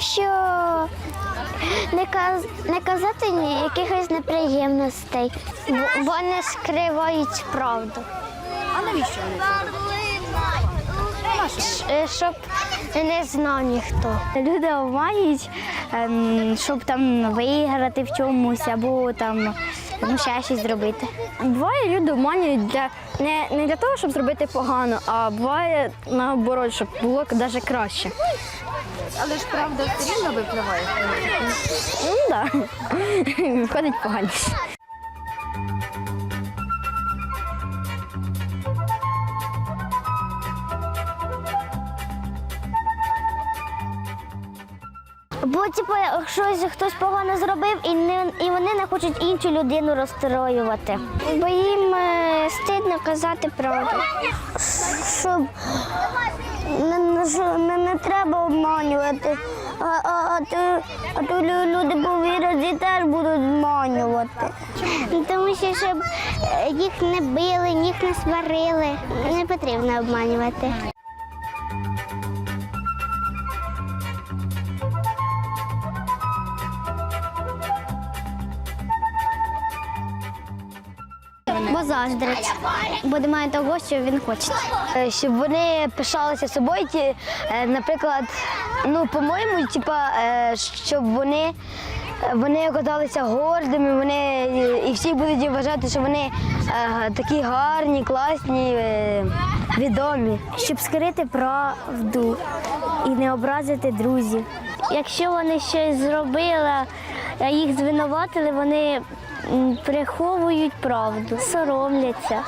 що не, каз... не казати якихось неприємностей, бо вони скривають правду. А навіщо вони це Щоб не знав ніхто. Люди обманюють, ем, щоб там виграти в чомусь або там ну, ще щось зробити. Буває, люди обманюють для не, не для того, щоб зробити погано, а буває наоборот, щоб було навіть краще. Але ж правда все рівно випливає. Ну так, виходить поганіше. Бо, типу, щось хтось погано зробив, і не і вони не хочуть іншу людину розстроювати. Бо їм е, стидно казати правду. Щоб не, не, не треба обманювати. А, а, а, то, а то люди повірять і теж будуть обманювати. Тому що щоб е, їх не били, їх не сварили. Не потрібно обманювати. Бо заздрить. Бо немає того, що він хоче. Е, Щоб вони пишалися собою, ті, е, наприклад, ну, по-моєму, типа, е, щоб вони, вони оказалися гордими, вони і всі будуть вважати, що вони такі гарні, класні, відомі. Щоб скрити правду і не образити друзів. Якщо вони щось зробили, їх звинуватили, вони приховують правду, соромляться.